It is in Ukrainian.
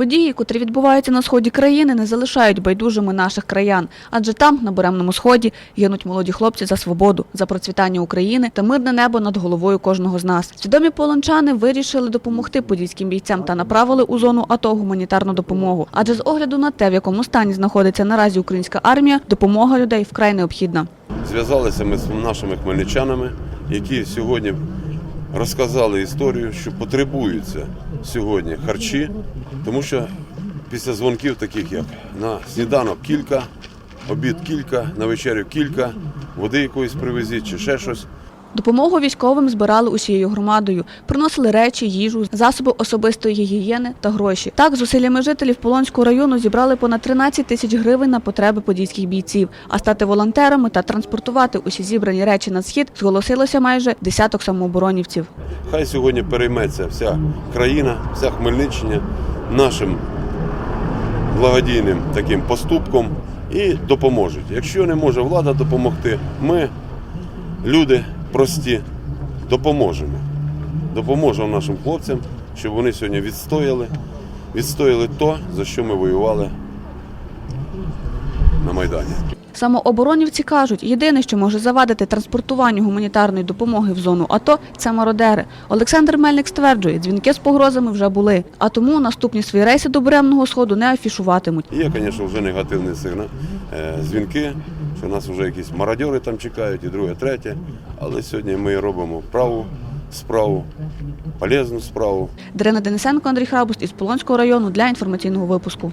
Події, котрі відбуваються на сході країни, не залишають байдужими наших краян, адже там, на буремному сході, гинуть молоді хлопці за свободу, за процвітання України та мирне небо над головою кожного з нас. Свідомі полончани вирішили допомогти подільським бійцям та направили у зону АТО гуманітарну допомогу. Адже з огляду на те, в якому стані знаходиться наразі українська армія, допомога людей вкрай необхідна. Зв'язалися ми з нашими хмельничанами, які сьогодні розказали історію, що потребуються сьогодні харчі, тому що після дзвонків, таких як на сніданок кілька, обід кілька, на вечерю кілька, води якоїсь привезіть чи ще щось. Допомогу військовим збирали усією громадою, приносили речі, їжу, засоби особистої гігієни та гроші. Так, зусиллями жителів Полонського району зібрали понад 13 тисяч гривень на потреби подільських бійців. А стати волонтерами та транспортувати усі зібрані речі на схід зголосилося майже десяток самооборонівців. Хай сьогодні перейметься вся країна, вся Хмельниччина нашим благодійним таким поступком і допоможуть. Якщо не може влада допомогти, ми, люди прості, допоможемо. Допоможемо нашим хлопцям, щоб вони сьогодні відстояли, відстояли то, за що ми воювали на Майдані. Самооборонівці кажуть, єдине, що може завадити транспортуванню гуманітарної допомоги в зону АТО, це мародери. Олександр Мельник стверджує, дзвінки з погрозами вже були, а тому наступні свої рейси до Буремного сходу не афішуватимуть. Є, звісно, вже негативний сигнал, е, дзвінки, що нас вже якісь мародьори там чекають, і друге, третє. Але сьогодні ми робимо праву справу, полезну справу. Дарина Денисенко, Андрій Храбуст із Полонського району для інформаційного випуску.